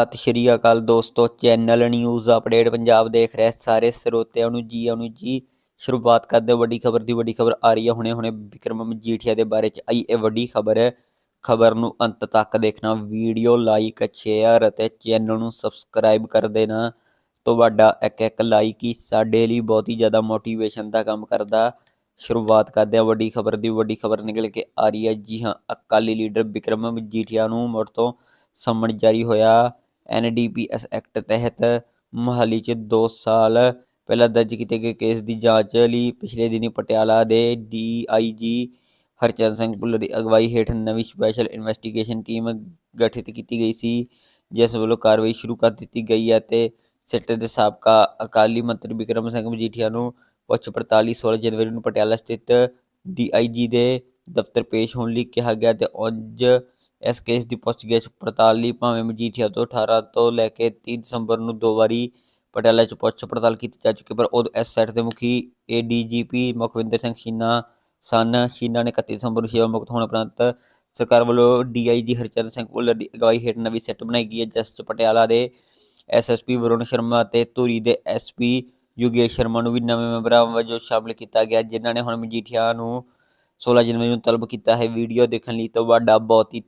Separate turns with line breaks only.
ਸਤਿ ਸ਼੍ਰੀ ਅਕਾਲ ਦੋਸਤੋ, channel news update Punjab ਦੇਖ ਰਹੇ ਸਾਰੇ ਸਰੋਤਿਆਂ ਨੂੰ ਜੀ ਆਨੂੰ ਜੀ। ਸ਼ੁਰੂਆਤ ਕਰਦੇ ਵੱਡੀ ਖਬਰ ਦੀ, ਵੱਡੀ ਖਬਰ ਆ ਰਹੀ ਹੈ। ਹੁਣੇ ਹੁਣੇ ਵਿਕਰਮ ਮਜੀਠੀਆ ਦੇ ਬਾਰੇ ਚ ਆਈ ਇਹ ਵੱਡੀ ਖਬਰ। ਹੈ ਖਬਰ ਨੂੰ ਅੰਤ ਤੱਕ ਦੇਖਣਾ, ਵੀਡੀਓ ਲਾਈਕ ਸ਼ੇਅਰ ਅਤੇ ਚੈਨਲ ਨੂੰ ਸਬਸਕ੍ਰਾਈਬ ਕਰ ਦੇਣਾ। ਤੁਹਾਡਾ ਇੱਕ ਇੱਕ ਲਾਈਕ ਹੀ ਸਾਡੇ ਲਈ ਬਹੁਤ ਹੀ ਜ਼ਿਆਦਾ ਮੋਟੀਵੇਸ਼ਨ ਦਾ ਕੰਮ ਕਰਦਾ। ਸ਼ੁਰੂਆਤ ਕਰਦੇ ਹਾਂ ਵੱਡੀ ਖਬਰ ਦੀ, ਵੱਡੀ ਖਬਰ ਨਿਕਲ ਕੇ ਆ ਰਹੀ ਹੈ। ਜੀ ਹਾਂ, ਅਕਾਲੀ ਲੀਡਰ ਵਿਕਰਮ ਮਜੀਠੀਆ ਨੂੰ ਮੁੜ ਤੋਂ ਸੰਮਣ ਜਾਰੀ ਹੋਇਆ। ਐਨਡੀਪੀਐਸ ਐਕਟ ਤਹਿਤ ਮੋਹਾਲੀ 'ਚ 2 ਸਾਲ ਪਹਿਲਾਂ ਦਰਜ ਕੀਤੇ ਗਏ ਕੇਸ ਦੀ ਜਾਂਚ ਲਈ ਪਿਛਲੇ ਦਿਨੀ ਪਟਿਆਲਾ ਦੇ ਡੀਆਈਜੀ ਹਰਚਰਨ ਸਿੰਘ ਭੁੱਲਰ ਦੀ ਅਗਵਾਈ ਹੇਠ ਨਵੀਂ ਸਪੈਸ਼ਲ ਇਨਵੈਸਟੀਗੇਸ਼ਨ ਟੀਮ ਗਠਿਤ ਕੀਤੀ ਗਈ ਸੀ, ਜਿਸ ਵੱਲੋਂ ਕਾਰਵਾਈ ਸ਼ੁਰੂ ਕਰ ਦਿੱਤੀ ਗਈ ਹੈ ਤੇ ਸਿੱਟ ਦੇ ਸਾਬਕਾ ਅਕਾਲੀ ਮੰਤਰੀ ਵਿਕਰਮ ਸਿੰਘ ਮਜੀਠੀਆ ਨੂੰ ਪੁੱਛ ਪੜਤਾਲੀ ਲਈ 16 ਜਨਵਰੀ ਨੂੰ ਪਟਿਆਲਾ ਸਥਿਤ ਡੀਆਈਜੀ ਦੇ ਦਫ਼ਤਰ ਪੇਸ਼ ਹੋਣ ਲਈ ਕਿਹਾ ਗਿਆ ਤੇ ਉਂਝ ਇਸ ਕੇਸ ਦੀ ਪੁੱਛਗਿੱਛ ਪੜਤਾਲ ਲਈ ਭਾਵੇਂ ਮਜੀਠੀਆ ਤੋਂ 18 ਤੋਂ ਲੈ ਕੇ 30 ਦਸੰਬਰ ਨੂੰ ਦੋ ਵਾਰੀ ਪਟਿਆਲਾ 'ਚ ਪੁੱਛ ਪੜਤਾਲ ਕੀਤੀ ਜਾ ਚੁੱਕੀ ਪਰ ਉਦੋਂ ਇਸ ਸਾਈਟ ਦੇ ਮੁਖੀ ਏਡੀਜੀਪੀ ਮੁਖਵਿੰਦਰ ਸਿੰਘ ਸ਼ੀਨਾ ਸਨ। ਸ਼ੀਨਾ ਨੇ 31 ਦਸੰਬਰ ਨੂੰ ਸੇਵਾ ਮੁਕਤ ਹੋਣ ਉਪਰੰਤ ਸਰਕਾਰ ਵੱਲੋਂ ਡੀਆਈਜੀ ਹਰਚੰਦ ਸਿੰਘ ਭੁੱਲਰ ਦੀ ਅਗਵਾਈ ਹੇਠ ਨਵੀਂ ਸੈੱਟ ਬਣਾਈ ਗਈ ਹੈ, ਜਿਸ 'ਚ ਪਟਿਆਲਾ ਦੇ ਐਸਐਸਪੀ ਵਰੁਣ ਸ਼ਰਮਾ ਅਤੇ ਧੂਰੀ ਦੇ ਐਸਪੀ ਯੋਗੇਸ਼ ਸ਼ਰਮਾ ਨੂੰ ਵੀ ਨਵੇਂ ਮੈਂਬਰਾਂ ਵਜੋਂ ਸ਼ਾਮਲ ਕੀਤਾ ਗਿਆ, ਜਿਨ੍ਹਾਂ ਨੇ ਹੁਣ ਮਜੀਠੀਆ ਨੂੰ 16 ਜਨਵਰੀ ਨੂੰ ਤਲਬ ਕੀਤਾ ਹੈ। ਵੀਡੀਓ ਦੇਖਣ ਲਈ ਤੁਹਾਡਾ ਬਹੁਤ ਹੀ